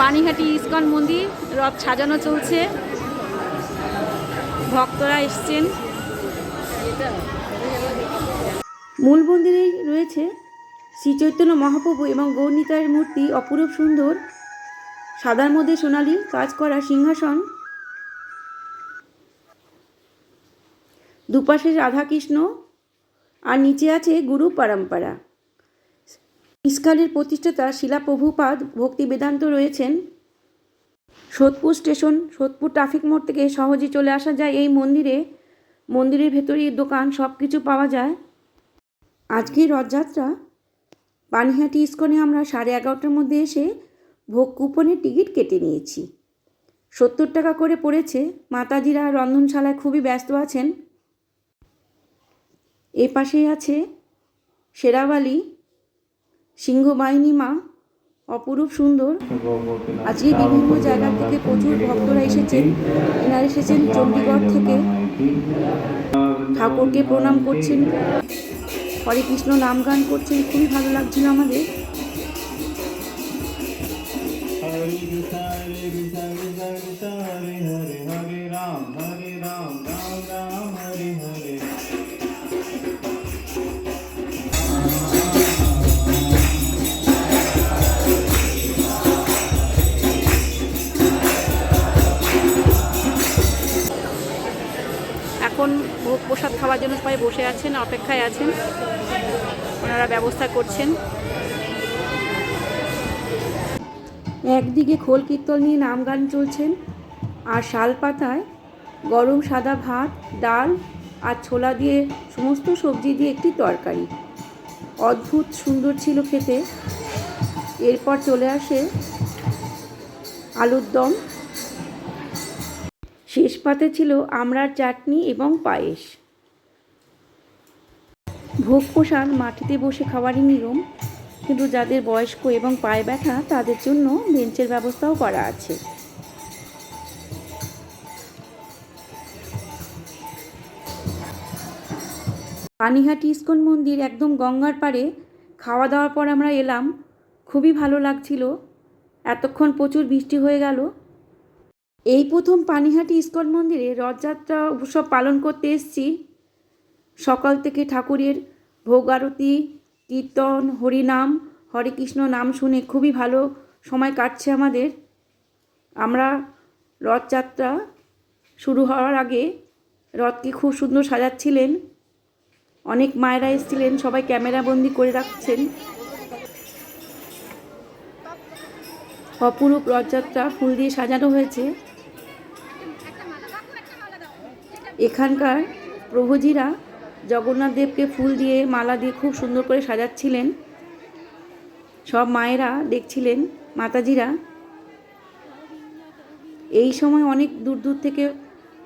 Panihati ISKCON মন্দির রথ সাজানো চলছে। ভক্তরা এসছেন। মূল মন্দিরেই রয়েছে শ্রী চৈতন্য মহাপ্রভু এবং গৌরনীতায়ের মূর্তি অপরূপ সুন্দর। সাদার মধ্যে সোনালি কাজ করা সিংহাসন। দুপাশে রাধাকৃষ্ণ। আর নিচে আছে গুরু পরম্পরা। ইস্কালের প্রতিষ্ঠাতা শিলা প্রভুপাদ ভক্তি বেদান্ত রয়েছেন। সোদপুর স্টেশন, সোদপুর ট্রাফিক মোড় থেকে সহজে চলে আসা যায় এই মন্দিরে। মন্দিরের ভেতরেই দোকান সব কিছু পাওয়া যায়। আজকের রথযাত্রা পানিহাটি ইস্কনে আমরা সাড়ে এগারোটার মধ্যে এসে ভোগ কুপনের টিকিট কেটে নিয়েছি। সত্তর টাকা করে পড়েছে। মাতাজিরা রন্ধনশালায় খুবই ব্যস্ত আছেন। এ পাশেই আছে শেরাবালি সিংহবাহিনী মা, অপরূপ সুন্দর। আজকে বিভিন্ন জায়গা থেকে প্রচুর ভক্তরা এসেছেন। এনারা এসেছেন চণ্ডীগড় থেকে। ঠাকুরকে প্রণাম করছেন। হরে কৃষ্ণ নাম গান করছেন। খুবই ভালো লাগছিল আমাদের। হরে হরে রাম হরে রাম। এখন ভোগ প্রসাদ খাওয়ার জন্য সবাই বসে আছেন, অপেক্ষায় আছেন। ওনারা ব্যবস্থা করছেন। একদিকে খোল কীর্তন নিয়ে নাম গান চলছেন, আর শাল পাতায় গরম সাদা ভাত, ডাল আর ছোলা দিয়ে সমস্ত সবজি দিয়ে একটি তরকারি। অদ্ভুত সুন্দর ছিল খেতে। এরপর চলে আসে আলুর দম। পাতে ছিল আমড়ার চাটনি এবং পায়েস। ভোগ প্রসাদ মাটিতে বসে খাওয়ারই নিয়ম, কিন্তু যাদের বয়স্ক এবং পায়ে ব্যথা, তাদের জন্য বেঞ্চের ব্যবস্থাও করা আছে। পানিহাটি ইস্কন মন্দির একদম গঙ্গার পাড়ে। খাওয়া দাওয়ার পর আমরা এলাম। খুবই ভালো লাগছিল। এতক্ষণ প্রচুর বৃষ্টি হয়ে গেল। এই প্রথম পানিহাটি ইস্কন মন্দিরে রথযাত্রা উৎসব পালন করতে এসেছি। সকাল থেকে ঠাকুরের ভোগ আরতি কীর্তন, হরিনাম, হরে কৃষ্ণ নাম শুনে খুবই ভালো সময় কাটছে আমাদের। আমরা রথযাত্রা শুরু হওয়ার আগে রথকে খুব সুন্দর সাজাচ্ছিলেন। অনেক মায়েরা এসেছিলেন, সবাই ক্যামেরাবন্দি করে রাখছেন। অপরূপ রথযাত্রা ফুল দিয়ে সাজানো হয়েছে। এখানকার প্রভুজিরা জগন্নাথ দেবকে ফুল দিয়ে মালা দিয়ে খুব সুন্দর করে সাজাচ্ছিলেন। সব মায়েরা দেখছিলেন, মাতাজিরা। এই সময় অনেক দূর দূর থেকে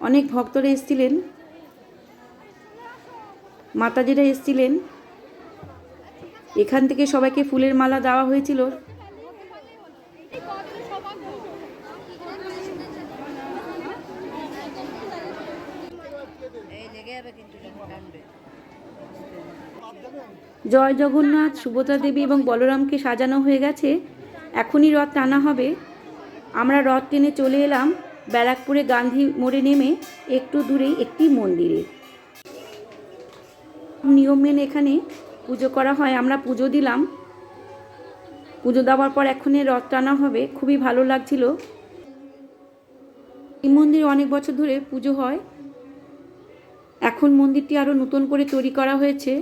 অনেক ভক্তরা এসেছিলেন। মাতাজিরা এসেছিলেন। এখান থেকে সবাইকে ফুলের মালা দেওয়া হয়েছিল। জয় জগন্নাথ, সুভদ্রা দেবী এবং বলরামকে সাজানো হয়ে গেছে। এখনই রথ টানা হবে। আমরা রথ টেনে চলে এলাম ব্যারাকপুরে গান্ধী মোড়ে নেমে একটু দূরেই একটি মন্দিরে। নিয়ম মেনে এখানে পুজো করা হয়। আমরা পুজো দিলাম। পুজো দেওয়ার পর এখনই রথ টানা হবে। খুবই ভালো লাগছিল। এই মন্দিরে অনেক বছর ধরে পুজো হয়। এখন মন্দিরটি আরও নতুন করে তৈরি করা হয়েছে।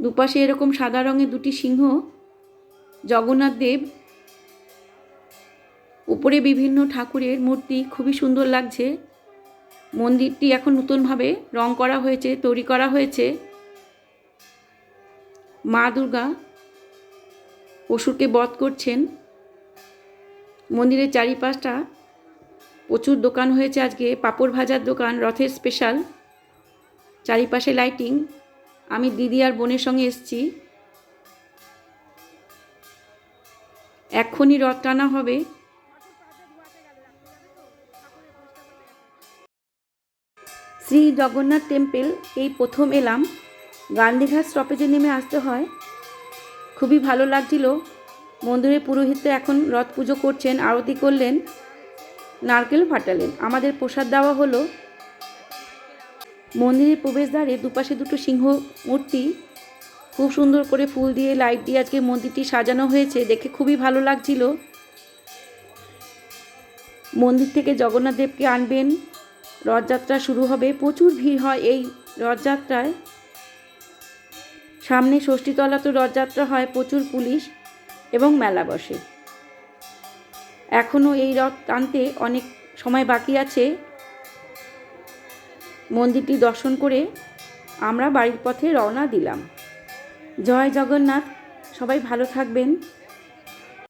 দুপাশে এরকম সাদা রঙের দুটি সিংহ, জগন্নাথ দেব, উপরে বিভিন্ন ঠাকুরের মূর্তি, খুবই সুন্দর লাগছে। মন্দিরটি এখন নতুনভাবে রং করা হয়েছে, তৈরি করা হয়েছে। মা দুর্গা অসুরকে বধ করছেন। মন্দিরের চারিপাশটা প্রচুর দোকান হয়েছে আজকে, পাঁপড় ভাজার দোকান, রথের স্পেশাল চারিপাশে লাইটিং আমি দিদি আর বোনের সঙ্গে এসছি। এক্ষুনি রথ টানা হবে। শ্রী জগন্নাথ টেম্পল এই প্রথম এলাম। গান্ধীঘাট স্টপেজে নেমে আসতে হয়। খুবই ভালো লাগছিল। মন্দিরের পুরোহিত এখন রথ পুজো করছেন, আরতি করলেন। নারকেল ফাটালেন। আমাদের প্রসাদ দেওয়া হলো। মন্দিরের প্রবেশদ্বারে দুপাশে দুটো সিংহ মূর্তি। খুব সুন্দর করে ফুল দিয়ে, লাইট দিয়ে আজকে মন্দিরটি সাজানো হয়েছে। দেখে খুবই ভালো লাগছিল। মন্দির থেকে জগন্নাথ দেবকে আনবেন। রথযাত্রা শুরু হবে। প্রচুর ভিড় হয় এই রথযাত্রায়। সামনে ষষ্ঠীতলা তো রথযাত্রা হয়, প্রচুর পুলিশ এবং মেলা বসে। এখনও এই রথ টানতে অনেক সময় বাকি আছে। মন্দিরটি দর্শন করে আমরা বাড়ির পথে রওনা দিলাম। জয় জগন্নাথ, সবাই ভালো থাকবেন।